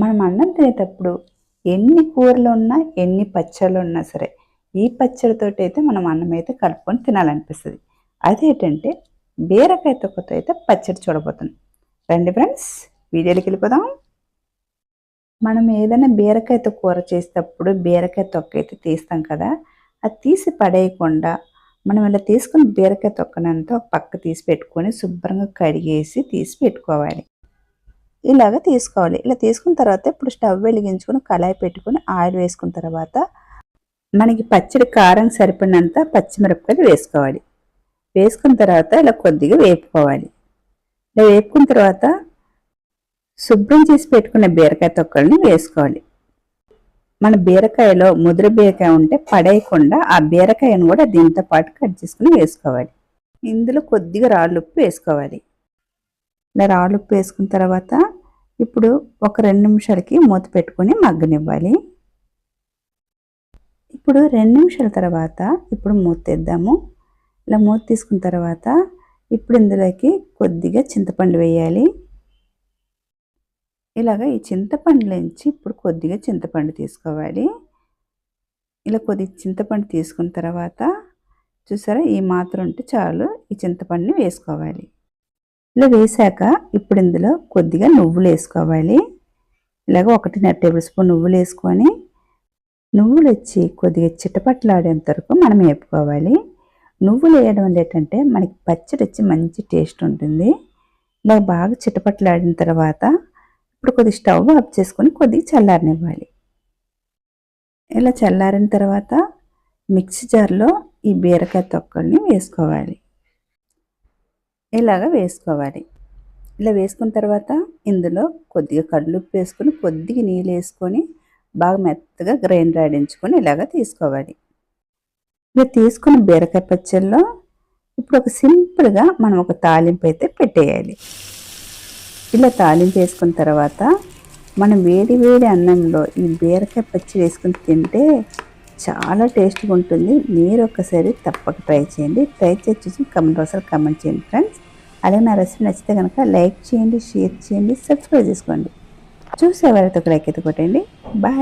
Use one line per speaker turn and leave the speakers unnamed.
మనం అన్నం తినేటప్పుడు ఎన్ని కూరలు ఉన్నా ఎన్ని పచ్చళ్ళు ఉన్నా సరే ఈ పచ్చడితో అయితే మనం అన్నం అయితే కలుపుకొని తినాలనిపిస్తుంది. అదేంటంటే బీరకాయ తొక్కతో అయితే పచ్చడి చూడబోతున్నాం. రండి ఫ్రెండ్స్ వీడియోలోకి వెళ్ళిపోదాం. మనం ఏదైనా బీరకాయతో కూర చేసేటప్పుడు బీరకాయ తొక్క అయితే తీస్తాం కదా అది తీసి పడేయకుండా మనం ఇలా తీసుకుని బీరకాయ తొక్కనంతా ఒక పక్క తీసి పెట్టుకొని శుభ్రంగా కడిగేసి తీసి పెట్టుకోవాలి. ఇలాగ తీసుకోవాలి. ఇలా తీసుకున్న తర్వాత ఇప్పుడు స్టవ్ వెలిగించుకుని కళాయి పెట్టుకుని ఆయిల్ వేసుకున్న తర్వాత మనకి పచ్చడి కారం సరిపడినంత పచ్చిమిరపకాయలు వేసుకోవాలి. వేసుకున్న తర్వాత ఇలా కొద్దిగా వేపుకోవాలి. ఇలా వేపుకున్న తర్వాత శుభ్రం చేసి పెట్టుకున్న బీరకాయ తొక్కల్ని వేసుకోవాలి. మన బీరకాయలో ముదురు బీరకాయ ఉంటే పడేయకుండా ఆ బీరకాయను కూడా దీంతో పాటు కట్ చేసుకుని వేసుకోవాలి. ఇందులో కొద్దిగా రాళ్ళు ఉప్పు వేసుకోవాలి. ఇలా రాళ్ళు ఉప్పు వేసుకున్న తర్వాత ఇప్పుడు ఒక రెండు నిమిషాలకి మూత పెట్టుకొని మగ్గనివ్వాలి. ఇప్పుడు రెండు నిమిషాల తర్వాత ఇప్పుడు మూత తెద్దాము. ఇలా మూత తీసుకున్న తర్వాత ఇప్పుడు ఇందులోకి కొద్దిగా చింతపండు వేయాలి. ఇలాగ ఈ చింతపండులోంచి ఇప్పుడు కొద్దిగా చింతపండు తీసుకోవాలి. ఇలా కొద్దిగా చింతపండు తీసుకున్న తర్వాత చూసారా ఈ మాత్రం ఉంటే చాలు ఈ చింతపండుని వేసుకోవాలి. ఇలా వేసాక ఇప్పుడు ఇందులో కొద్దిగా నువ్వులు వేసుకోవాలి. ఇలాగ ఒకటిన్నర టేబుల్ స్పూన్ నువ్వులు వేసుకొని నువ్వులు వచ్చి కొద్దిగా చిట్టపట్లాడేంత వరకు మనం వేపుకోవాలి. నువ్వులు వేయడం వల్ల ఏంటంటే మనకి పచ్చడి వచ్చి మంచి టేస్ట్ ఉంటుంది. ఇలా బాగా చిట్టపట్లాడిన తర్వాత ఇప్పుడు కొద్దిగా స్టవ్ ఆఫ్ చేసుకొని కొద్దిగా చల్లారనివ్వాలి. ఇలా చల్లారిన తర్వాత మిక్సీ జార్లో ఈ బీరకాయ తొక్కల్ని వేసుకోవాలి. ఇలాగ వేసుకోవాలి. ఇలా వేసుకున్న తర్వాత ఇందులో కొద్దిగా కళ్ళుప్పు వేసుకొని కొద్దిగా నీళ్ళు వేసుకొని బాగా మెత్తగా గ్రైండర్ ఆడించుకొని ఇలాగ తీసుకోవాలి. ఇలా తీసుకున్న బీరకాయ పచ్చల్లో ఇప్పుడు ఒక సింపుల్గా మనం ఒక తాలింపు అయితే పెట్టేయాలి. ఇలా తాలింపు వేసుకున్న తర్వాత మనం వేడి వేడి అన్నంలో ఈ బీరకాయ పచ్చడి వేసుకుని తింటే చాలా టేస్ట్గా ఉంటుంది. మీరు ఒకసారి తప్పక ట్రై చేయండి. ట్రై చేసి చూసి కమెంట్ బాక్స్లో కమెంట్ చేయండి ఫ్రెండ్స్ అలాగే నా రెసిపీ నచ్చితే కనుక లైక్ చేయండి షేర్ చేయండి సబ్స్క్రైబ్ చేసుకోండి. చూసేవారైతే ఒక లైక్ అయితే కొట్టండి. బాయ్